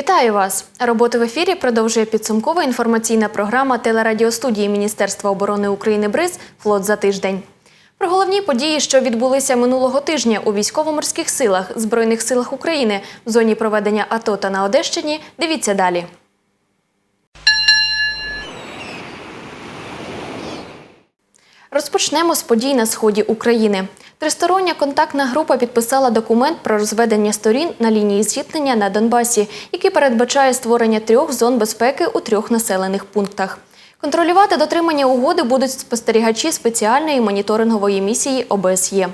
Вітаю вас! Роботу в ефірі продовжує підсумкова інформаційна програма телерадіостудії Міністерства оборони України БРИЗ Флот за тиждень. Про головні події, що відбулися минулого тижня у військово-морських силах Збройних силах України в зоні проведення АТО та на Одещині, дивіться далі. Розпочнемо з подій на сході України. Тристороння контактна група підписала документ про розведення сторін на лінії зіткнення на Донбасі, який передбачає створення трьох зон безпеки у трьох населених пунктах. Контролювати дотримання угоди будуть спостерігачі спеціальної моніторингової місії ОБСЄ.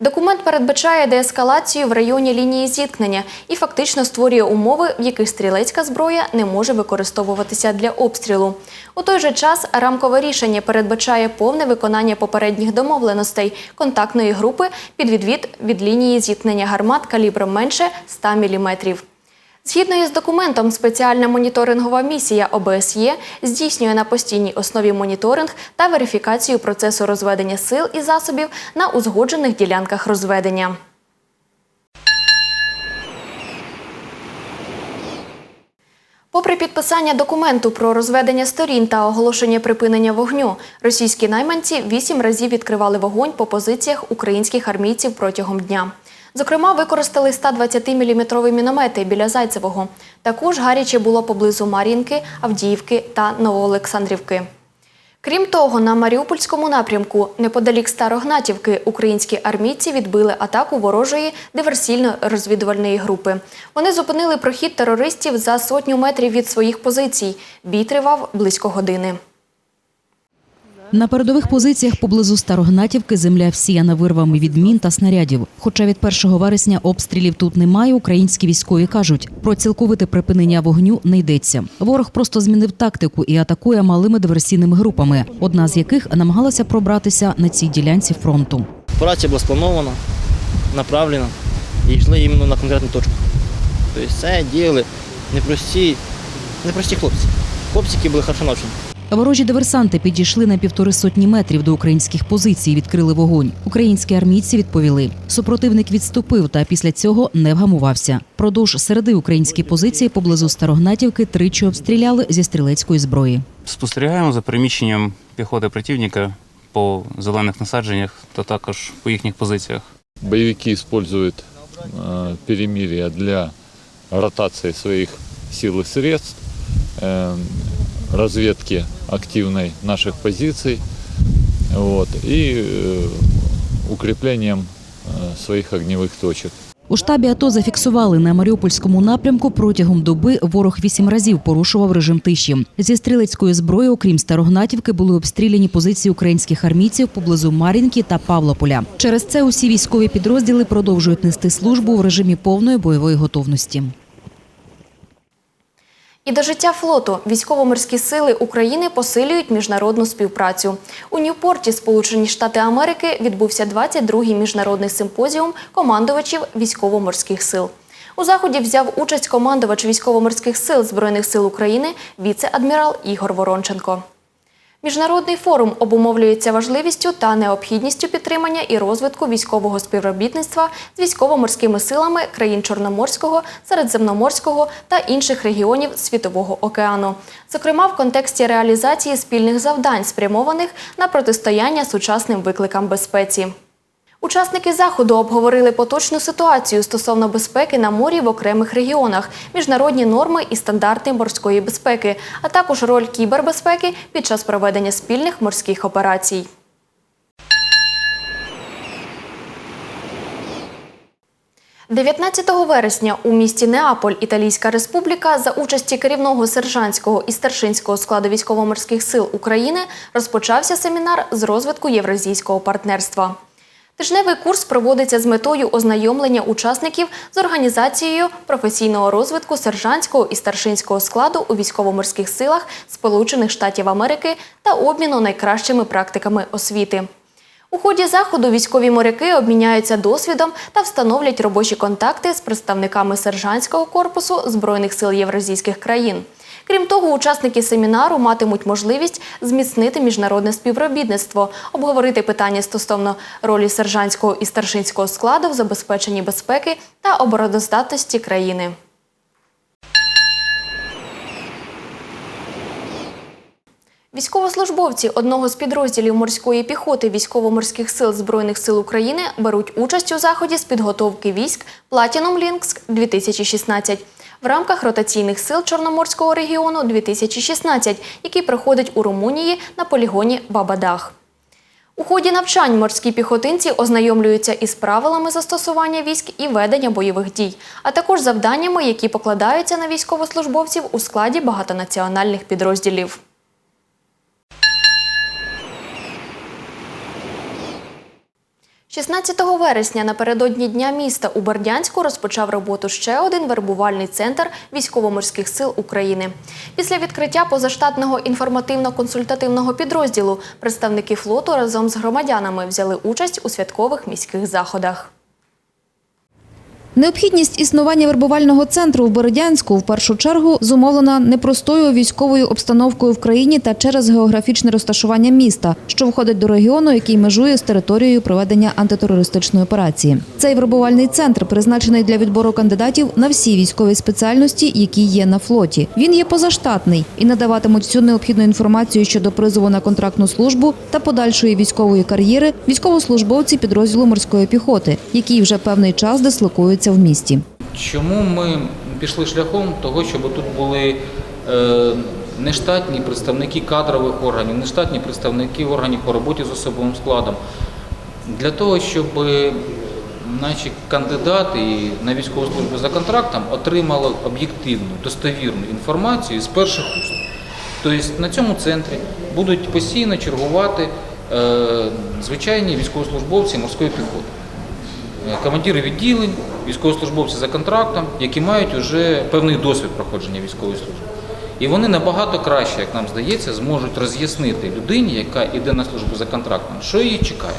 Документ передбачає деескалацію в районі лінії зіткнення і фактично створює умови, в яких стрілецька зброя не може використовуватися для обстрілу. У той же час рамкове рішення передбачає повне виконання попередніх домовленостей контактної групи під відвід від лінії зіткнення гармат калібром менше 100 мм. Згідно із документом, спеціальна моніторингова місія ОБСЄ здійснює на постійній основі моніторинг та верифікацію процесу розведення сил і засобів на узгоджених ділянках розведення. Попри підписання документу про розведення сторін та оголошення припинення вогню, російські найманці вісім разів відкривали вогонь по позиціях українських армійців протягом дня. Зокрема, використали 120-мм міномети біля Зайцевого. Також гаряче було поблизу Мар'їнки, Авдіївки та Новоолександрівки. Крім того, на Маріупольському напрямку, неподалік Старогнатівки, українські армійці відбили атаку ворожої диверсійно-розвідувальної групи. Вони зупинили прохід терористів за сотню метрів від своїх позицій. Бій тривав близько години. На передових позиціях поблизу Старогнатівки земля всіяна вирвами від мін та снарядів. Хоча від 1 вересня обстрілів тут немає, українські військові кажуть, про цілковите припинення вогню не йдеться. Ворог просто змінив тактику і атакує малими диверсійними групами, одна з яких намагалася пробратися на цій ділянці фронту. Операція була спланована, направлена і йшли іменно на конкретну точку. Тобто це діяли непрості, непрості хлопці. Хлопці, які були хорошо навчені. Ворожі диверсанти підійшли на півтори сотні метрів до українських позицій, і відкрили вогонь. Українські армійці відповіли. Супротивник відступив та після цього не вгамувався. Продовж середи українські позиції поблизу Старогнатівки тричі обстріляли зі стрілецької зброї. Спостерігаємо за переміщенням піхоти противника по зелених насадженнях та також по їхніх позиціях. Боевики используют э, перемирие для ротации своих сил и средств, разведки активной наших позиций вот, и э, укреплением э, своих огневых точек. У штабі АТО зафіксували на Маріупольському напрямку протягом доби ворог вісім разів порушував режим тиші. Зі стрілецької зброї, окрім Старогнатівки, були обстріляні позиції українських армійців поблизу Мар'їнки та Павлополя. Через це усі військові підрозділи продовжують нести службу в режимі повної бойової готовності. І до життя флоту військово-морські сили України посилюють міжнародну співпрацю. У Ньюпорті, Сполучені Штати Америки, відбувся 22-й міжнародний симпозіум командувачів військово-морських сил. У заході взяв участь командувач військово-морських сил Збройних сил України, віце-адмірал Ігор Воронченко. Міжнародний форум обумовлюється важливістю та необхідністю підтримання і розвитку військового співробітництва з військово-морськими силами країн Чорноморського, Середземноморського та інших регіонів Світового океану, зокрема в контексті реалізації спільних завдань, спрямованих на протистояння сучасним викликам безпеці. Учасники заходу обговорили поточну ситуацію стосовно безпеки на морі в окремих регіонах, міжнародні норми і стандарти морської безпеки, а також роль кібербезпеки під час проведення спільних морських операцій. – 19 вересня у місті Неаполь, Італійська Республіка, за участі керівного сержантського і старшинського складу військово-морських сил України розпочався семінар з розвитку євразійського партнерства. Тижневий курс проводиться з метою ознайомлення учасників з організацією професійного розвитку сержантського і старшинського складу у військово-морських силах Сполучених Штатів Америки та обміну найкращими практиками освіти. У ході заходу військові моряки обміняються досвідом та встановлять робочі контакти з представниками сержантського корпусу Збройних сил євразійських країн. Крім того, учасники семінару матимуть можливість зміцнити міжнародне співробітництво, обговорити питання стосовно ролі сержантського і старшинського складу в забезпеченні безпеки та обороноздатності країни. Військовослужбовці одного з підрозділів морської піхоти військово-морських сил Збройних сил України беруть участь у заході з підготовки військ Платіном Лінкс 2016 в рамках ротаційних сил Чорноморського регіону 2016, який проходить у Румунії на полігоні Бабадах. У ході навчань морські піхотинці ознайомлюються із правилами застосування військ і ведення бойових дій, а також завданнями, які покладаються на військовослужбовців у складі багатонаціональних підрозділів. – 16 вересня напередодні Дня міста у Бердянську розпочав роботу ще один вербувальний центр військово-морських сил України. Після відкриття позаштатного інформативно-консультативного підрозділу представники флоту разом з громадянами взяли участь у святкових міських заходах. Необхідність існування вербувального центру в Бородянську в першу чергу зумовлена непростою військовою обстановкою в країні та через географічне розташування міста, що входить до регіону, який межує з територією проведення антитерористичної операції. Цей вербувальний центр призначений для відбору кандидатів на всі військові спеціальності, які є на флоті. Він є позаштатний і надаватимуть всю необхідну інформацію щодо призову на контрактну службу та подальшої військової кар'єри військовослужбовці підрозділу морської піхоти, які вже певний час дислокуються в місті. Чому ми пішли шляхом того, щоб тут були е, нештатні представники кадрових органів, нештатні представники органів по роботі з особовим складом? Для того, щоб наші кандидати на військову службу за контрактом отримали об'єктивну, достовірну інформацію з перших уст. Тобто на цьому центрі будуть постійно чергувати е, звичайні військовослужбовці морської піхоти. Е, командири відділень, військовослужбовці за контрактом, які мають вже певний досвід проходження військової служби. І вони набагато краще, як нам здається, зможуть роз'яснити людині, яка йде на службу за контрактом, що її чекає.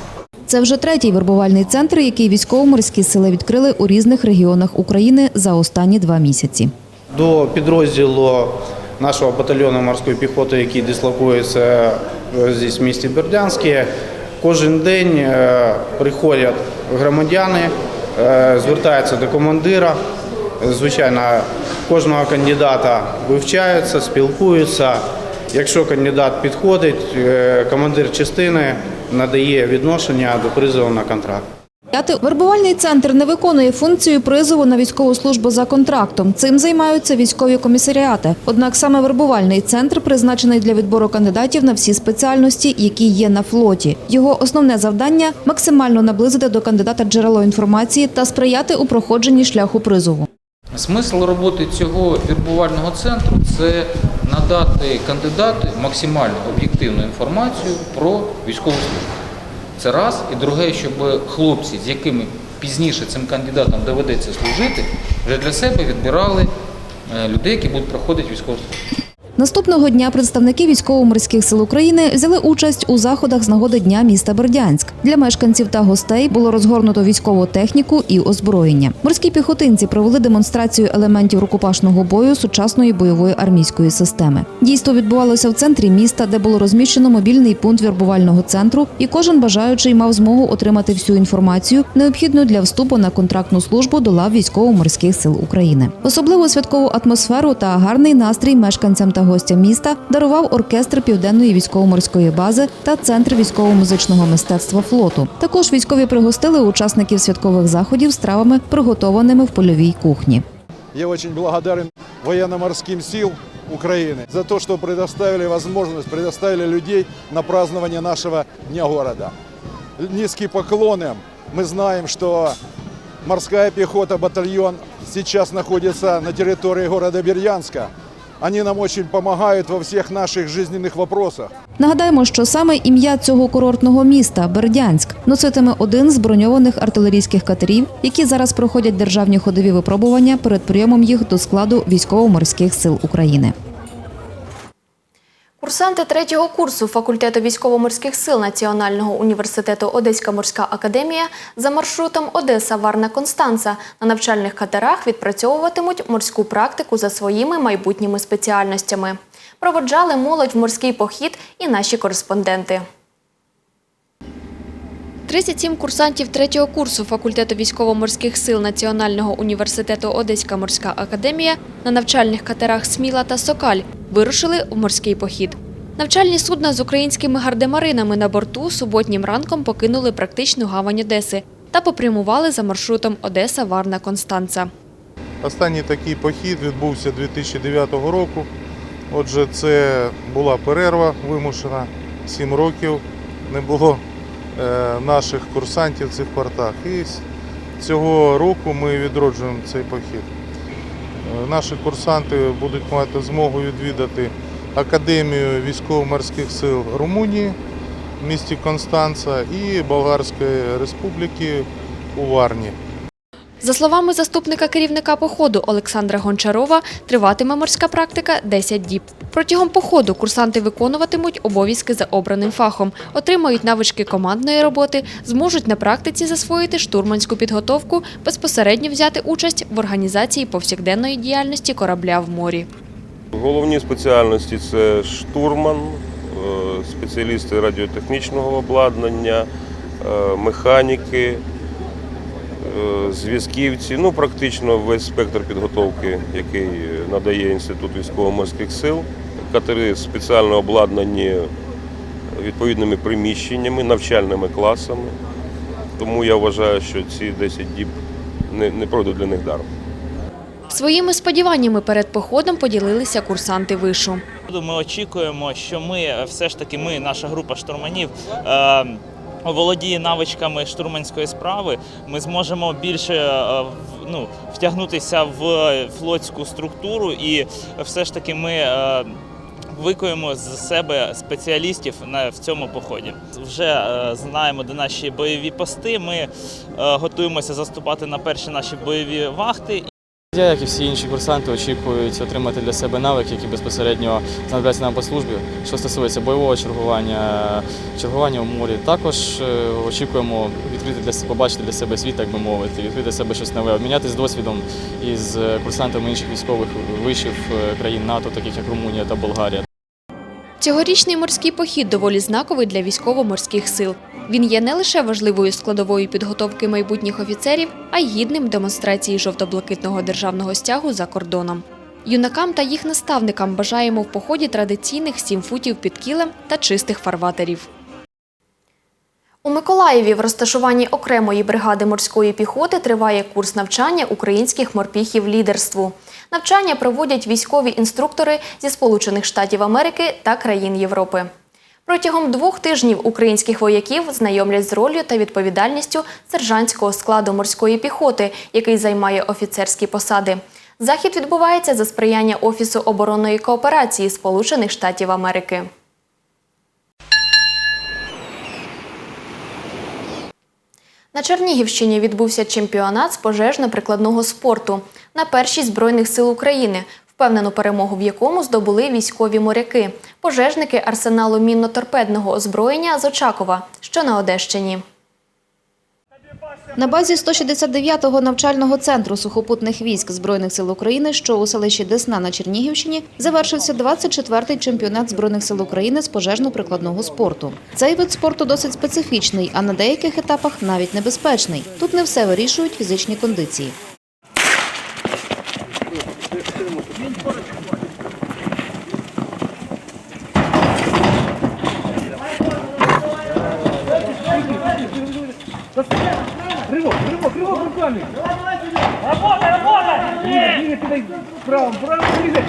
Це вже третій вербувальний центр, який військово-морські сили відкрили у різних регіонах України за останні два місяці. До підрозділу нашого батальйону морської піхоти, який дислокується е, здесь в місті Бердянське, кожен день е, приходять громадяни, е, звертаються до командира. Звичайно, кожного кандидата вивчаються, спілкуються. Якщо кандидат підходить, е, командир частини надає відношення до призову на контракт. П'ятий вербувальний центр не виконує функцію призову на військову службу за контрактом. Цим займаються військові комісаріати. Однак саме вербувальний центр призначений для відбору кандидатів на всі спеціальності, які є на флоті. Його основне завдання максимально наблизити до кандидата джерело інформації та сприяти у проходженні шляху призову. Смисл роботи цього вірбувального центру це надати кандидату максимально об'єктивну інформацію про військову службу. Це раз. І друге, щоб хлопці, з якими пізніше цим кандидатам доведеться служити, вже для себе відбирали е, людей, які будуть проходити військову службу. Наступного дня представники військово-морських сил України взяли участь у заходах з нагоди дня міста Бердянськ. Для мешканців та гостей було розгорнуто військову техніку і озброєння. Морські піхотинці провели демонстрацію елементів рукопашного бою сучасної бойової армійської системи. Дійство відбувалося в центрі міста, де було розміщено мобільний пункт вербувального центру, і кожен бажаючий мав змогу отримати всю інформацію, необхідну для вступу на контрактну службу до лав військово-морських сил України. Особливо святкову атмосферу та гарний настрій мешканцям та гостям міста дарував оркестр південної військово-морської бази та центр військово-музичного мистецтва флоту. Також військові пригостили учасників святкових заходів стравами, приготованими в польовій кухні. Я очень благодарен военно-морским сил Украины за то, что предоставили возможность, предоставили людей на празднование нашего Дня города. Низкий поклон им. Мы знаем, что морская пехота, батальон сейчас находится на территории города Бердянска. Они нам очень помогают во всех наших жизненных вопросах. Нагадаємо, що саме ім'я цього курортного міста Бердянськ носитиме один з броньованих артилерійських катерів, які зараз проходять державні ходові випробування перед прийомом їх до складу військово-морських сил України. Курсанти третього курсу факультету військово-морських сил Національного університету Одеська морська академія за маршрутом Одеса Варна Констанца на навчальних катерах відпрацьовуватимуть морську практику за своїми майбутніми спеціальностями. Проводжали молодь в морський похід і наші кореспонденти. 37 курсантів третього курсу факультету військово-морських сил Національного університету Одеська морська академія на навчальних катерах Сміла та Сокаль вирушили в морський похід. Навчальні судна з українськими гардемаринами на борту суботнім ранком покинули практичну гавань Одеси та попрямували за маршрутом Одеса Варна Констанца. Останній такий похід відбувся 2009 року. Отже, це була перерва вимушена. Сім років не було наших курсантів в цих портах. І цього року ми відроджуємо цей похід. Е, Наші курсанти будуть мати змогу відвідати Академію військово-морських сил Румунії в місті Констанца і Болгарської республіки у Варні. За словами заступника керівника походу Олександра Гончарова, триватиме морська практика 10 діб. Протягом походу курсанти виконуватимуть обов'язки за обраним фахом, отримають навички командної роботи, зможуть на практиці засвоїти штурманську підготовку, безпосередньо взяти участь в організації повсякденної діяльності корабля в морі. Головні спеціальності це штурман, е, спеціалісти радіотехнічного обладнання, е, механіки, зв'язківці, ну практично весь спектр підготовки, який надає Інститут військово-морських сил. Катери спеціально обладнані відповідними приміщеннями, навчальними класами. Тому я вважаю, що ці 10 діб не, не пройдуть для них даром. Своїми сподіваннями перед походом поділилися курсанти вишу. Ми очікуємо, що ми все ж таки, ми, наша група штурманів. Е, Володіє навичками штурманської справи, ми зможемо більше е, ну, втягнутися в флотську структуру, і все ж таки ми е, викуємо з себе спеціалістів на в цьому поході. Вже е, знаємо, де наші бойові пости. Ми готуємося заступати на перші наші бойові вахти. Я, як і всі інші курсанти, очікують отримати для себе навики, які безпосередньо знадобляться нам по службі. Що стосується бойового чергування, чергування у морі, також е, очікуємо відкрити для себе, побачити для себе світ, так би мовити, відкрити для себе щось нове, обмінятися досвідом із е, курсантами інших військових вишів е, країн НАТО, таких як Румунія та Болгарія. Цьогорічний морський похід доволі знаковий для військово-морських сил. Він є не лише важливою складовою підготовки майбутніх офіцерів, а й гідним демонстрації жовто-блакитного державного стягу за кордоном. Юнакам та їх наставникам бажаємо в поході традиційних 7 футів під кілем та чистих фарватерів. У Миколаєві в розташуванні окремої бригади морської піхоти триває курс навчання українських морпіхів лідерству. Навчання проводять військові інструктори зі Сполучених Штатів Америки та країн Європи. Протягом двох тижнів українських вояків знайомлять з роллю та відповідальністю сержантського складу морської піхоти, який займає офіцерські посади. Захід відбувається за сприяння Офісу оборонної кооперації Сполучених Штатів Америки. На Чернігівщині відбувся чемпіонат з пожежно-прикладного спорту на першість Збройних сил України, впевнену перемогу в якому здобули військові моряки, пожежники арсеналу мінно-торпедного озброєння з Очакова, що на Одещині. На базі 169-го навчального центру сухопутних військ Збройних сил України, що у селищі Десна на Чернігівщині, завершився 24-й чемпіонат Збройних сил України з пожежно-прикладного спорту. Цей вид спорту досить специфічний, а на деяких етапах навіть небезпечний. Тут не все вирішують фізичні кондиції. Рывок, рывок, рывок руками. Работай, работай! Нет, нет, правым, правым, ребят.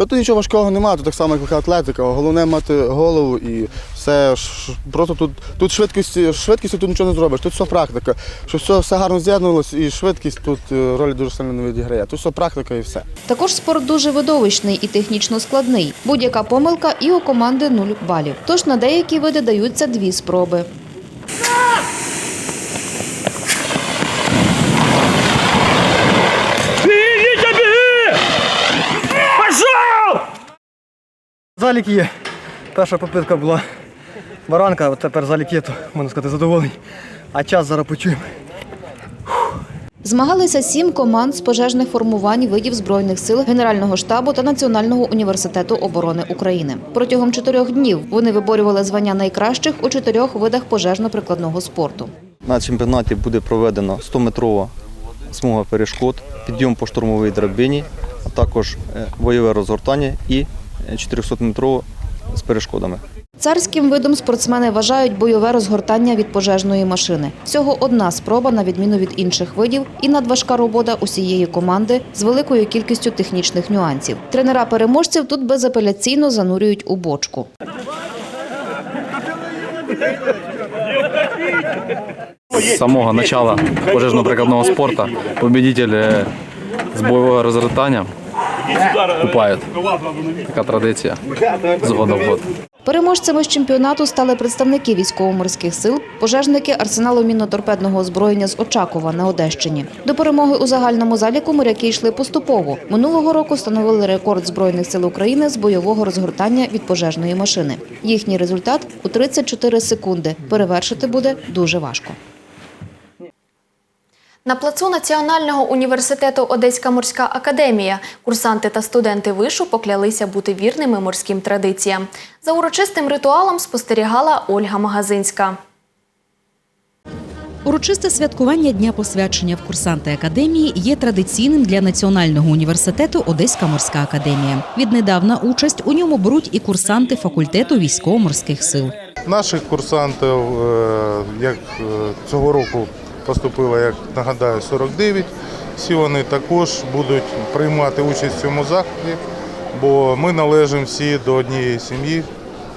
Та тут нічого важкого немає, тут так само, як атлетика. Головне мати голову і все. Просто тут, тут швидкості, швидкістю тут нічого не зробиш, тут все практика. Щоб все, все гарно з'єднувалося і швидкість тут е, ролі дуже сильно не відіграє. Тут все практика і все. Також спорт дуже видовищний і технічно складний. Будь-яка помилка і у команди 0 балів. Тож на деякі види даються дві спроби. Залік є. Перша попитка була баранка, от тепер залік є, то можна сказати, задоволений. А час зараз почуємо. Змагалися сім команд з пожежних формувань видів збройних сил Генерального штабу та Національного університету оборони України. Протягом чотирьох днів вони виборювали звання найкращих у чотирьох видах пожежно-прикладного спорту. На чемпіонаті буде проведено 100-метрова смуга перешкод, підйом по штурмовій драбині, а також е, бойове розгортання і 400-метрово з перешкодами. Царським видом спортсмени вважають бойове розгортання від пожежної машини. Всього одна спроба, на відміну від інших видів, і надважка робота усієї команди з великою кількістю технічних нюансів. Тренера переможців тут безапеляційно занурюють у бочку. С самого начала пожежно-прикладного спорта победитель е, з бойового розгортання купають. Така традиція з года в год. Переможцями з чемпіонату стали представники військово-морських сил, пожежники арсеналу мінно-торпедного озброєння з Очакова на Одещині. До перемоги у загальному заліку моряки йшли поступово. Минулого року встановили рекорд Збройних сил України з бойового розгортання від пожежної машини. Їхній результат у 34 секунди. Перевершити буде дуже важко. На плацу Національного університету Одеська морська академія курсанти та студенти вишу поклялися бути вірними морським традиціям. За урочистим ритуалом спостерігала Ольга Магазинська. Урочисте святкування Дня посвячення в курсанти академії є традиційним для Національного університету Одеська морська академія. Віднедавна участь у ньому беруть і курсанти факультету військово-морських сил. Наших курсантів, е, як е, цього року поступило, як нагадаю, 49. Всі вони також будуть приймати участь в цьому заході, бо ми належимо всі до однієї сім'ї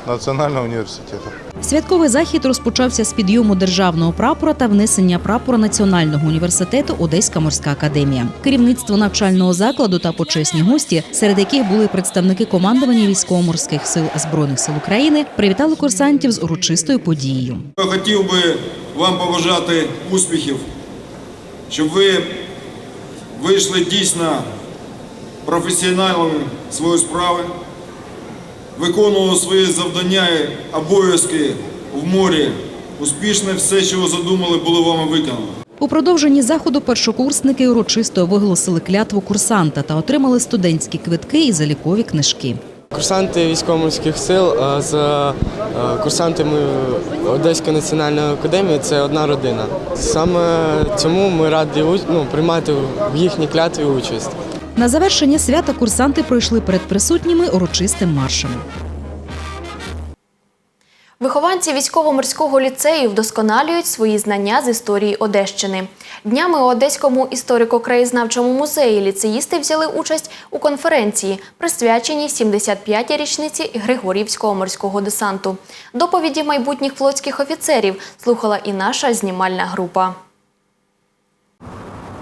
Національного університету. Святковий захід розпочався з підйому державного прапора та внесення прапора Національного університету Одеська морська академія. Керівництво навчального закладу та почесні гості, серед яких були представники командування військово-морських сил збройних сил України, привітали курсантів з урочистою подією. Хотів би вам побажати успіхів, щоб ви вийшли дійсно професіоналами своєї справи, виконували свої завдання і обов'язки в морі. Успішно все, що ви задумали, було вами виконано. У продовженні заходу першокурсники урочисто виголосили клятву курсанта та отримали студентські квитки і залікові книжки. Курсанти військово-морських сил з курсантами Одеської національної академії це одна родина. Саме цьому ми раді у- ну, приймати в їхній клятві участь. На завершення свята курсанти пройшли перед присутніми урочистим маршем. Вихованці військово-морського ліцею вдосконалюють свої знання з історії Одещини. Днями у Одеському історико-краєзнавчому музеї ліцеїсти взяли участь у конференції, присвяченій 75-й річниці Григорівського морського десанту. Доповіді майбутніх флотських офіцерів слухала і наша знімальна група.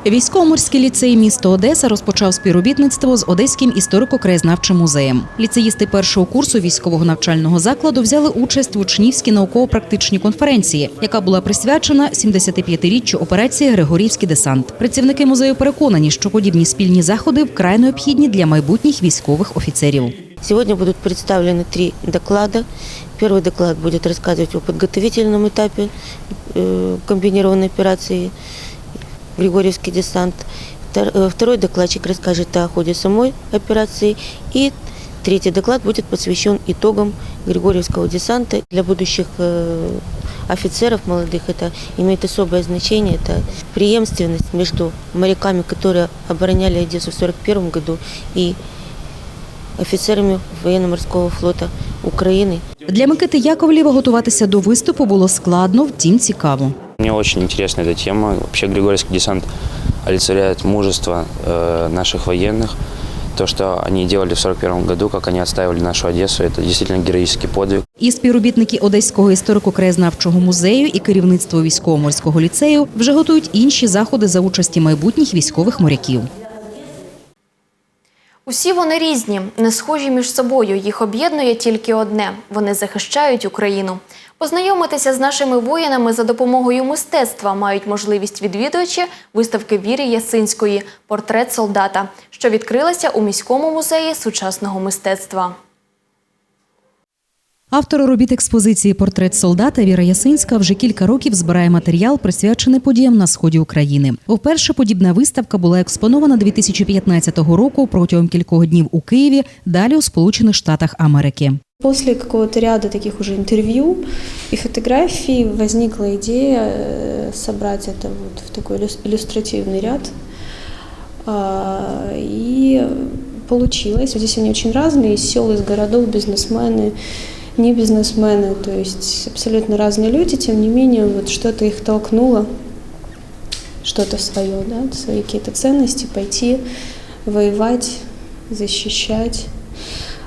Військово-морський ліцей міста Одеса розпочав співробітництво з Одеським історико-краєзнавчим музеєм. Ліцеїсти першого курсу військового навчального закладу взяли участь в учнівській науково-практичній конференції, яка була присвячена 75-річчю операції Григорівський десант. Працівники музею переконані, що подібні спільні заходи вкрай необхідні для майбутніх військових офіцерів. Сегодня будут представлены три доклада. Первый доклад будет рассказывать о подготовительном этапе э, комбинированной операции Григорьевский десант. Втор- э, Второй докладчик расскажет о ходе самой операции. И третий доклад будет посвящен итогам Григорьевского десанта. Для будущих э, офицеров молодых это имеет особое значение. Это преемственность между моряками, которые обороняли Одессу в 1941 году, и офіцерами воєнно-морського флоту України. Для Микити Яковлєва готуватися до виступу було складно, втім цікаво. Мне очень интересна эта тема. Вообще Григорьевский десант олицетворяет мужество э, наших военных. То, что они делали в 1941 году, как они отстаивали нашу Одессу, это действительно героический подвиг. І співробітники Одеського історико-краєзнавчого музею і керівництво військово-морського ліцею вже готують інші заходи за участі майбутніх військових моряків. Усі вони різні, не схожі між собою. Їх об'єднує тільки одне вони захищають Україну. Познайомитися з нашими воїнами за допомогою мистецтва мають можливість відвідувачі виставки Віри Ясинської Портрет солдата, що відкрилася у міському музеї сучасного мистецтва. Автор робіт експозиції Портрет солдата Віра Ясинська вже кілька років збирає матеріал, присвячений подіям на сході України. Вперше подібна виставка була експонована 2015 року протягом кількох днів у Києві, далі у Сполучених Штатах Америки. После какого-то ряда таких уже интервью и фотографий возникла идея э, собрать это вот в такой иллюс- иллюстративный ряд. А, И получилось. Здесь они очень разные, из сел, из городов, бизнесмены, не бизнесмены, то есть абсолютно разные люди, тем не менее вот что-то их толкнуло, что-то свое, да, свои какие-то ценности, пойти воевать, защищать.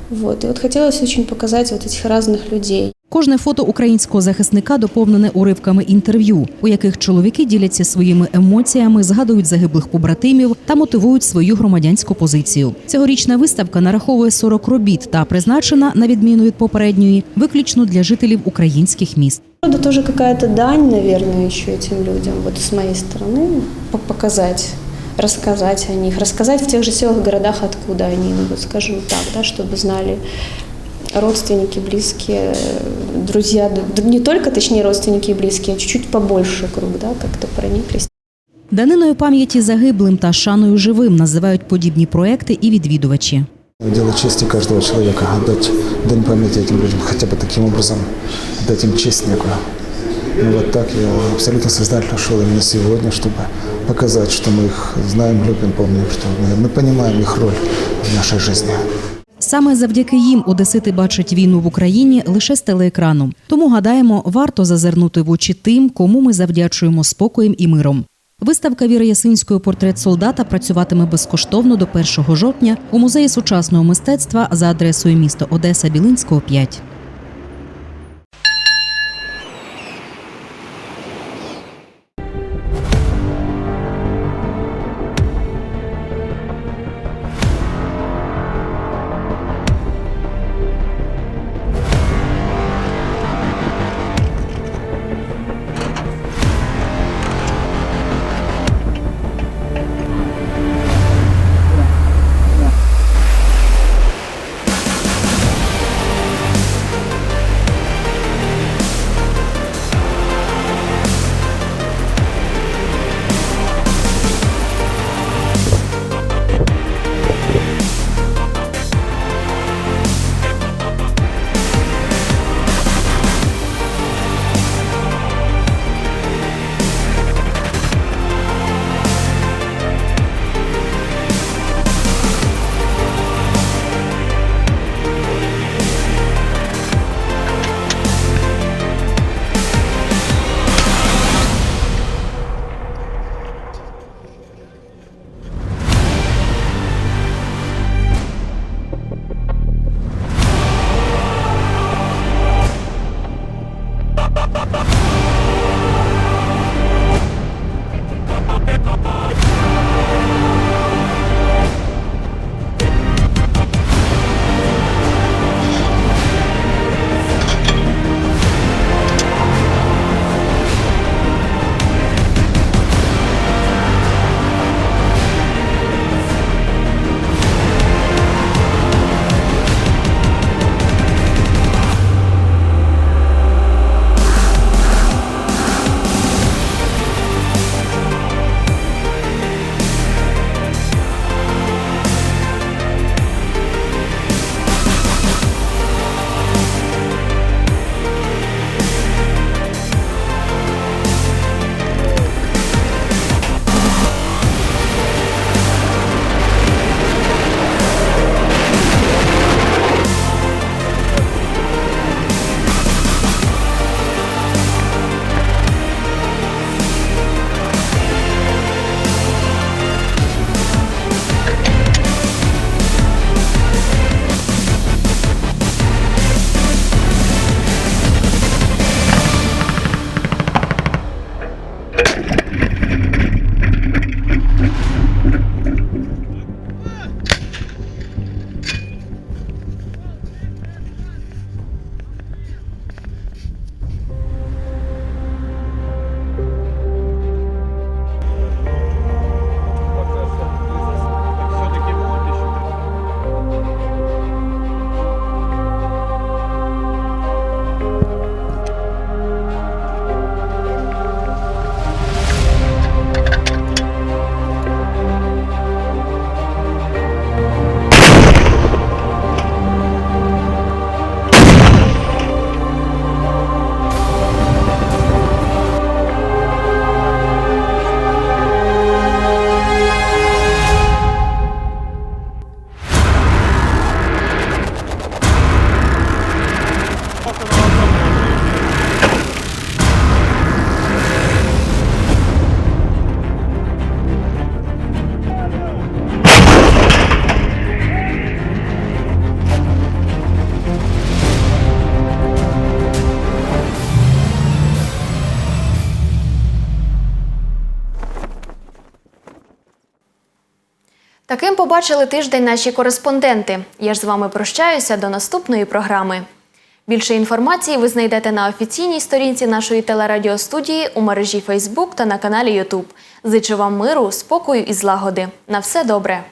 Вот. И вот хотелось очень показать вот этих разных людей. Кожне фото українського захисника доповнене уривками інтерв'ю, у яких чоловіки діляться своїми емоціями, згадують загиблих побратимів та мотивують свою громадянську позицію. Цьогорічна виставка нараховує 40 робіт та призначена, на відміну від попередньої, виключно для жителів українських міст. Это тоже какая-то дань, наверное, еще этим людям, вот с моей стороны, по- показать, рассказать о них, рассказать в тех же селах, городах, откуда они, ну, вот скажем так, да, чтобы знали родственники, близкие, э, друзья, д- не только, точнее, родственники и близкие, а чуть-чуть побольше круг, да, как-то прониклись. Даниною пам'яті загиблим та шаною живим називають подібні проекти і відвідувачі. Дело чести каждого человека, отдать дань памяти этим людям, хотя бы таким образом дать им честь некую. И вот так я абсолютно сознательно шел именно сегодня, чтобы показать, что мы их знаем, любим, помним, что мы, мы понимаем их роль в нашей жизни. Саме завдяки їм одесити бачать війну в Україні лише з телеекрану. Тому гадаємо, варто зазирнути в очі тим, кому ми завдячуємо спокоєм і миром. Виставка Віри Ясинської портрет солдата працюватиме безкоштовно до 1 жовтня у музеї сучасного мистецтва за адресою місто Одеса Білинського 5. Таким побачили тиждень наші кореспонденти. Я ж з вами прощаюся до наступної програми. Більше інформації ви знайдете на офіційній сторінці нашої телерадіостудії у мережі Facebook та на каналі YouTube. Зичу вам миру, спокою і злагоди. На все добре!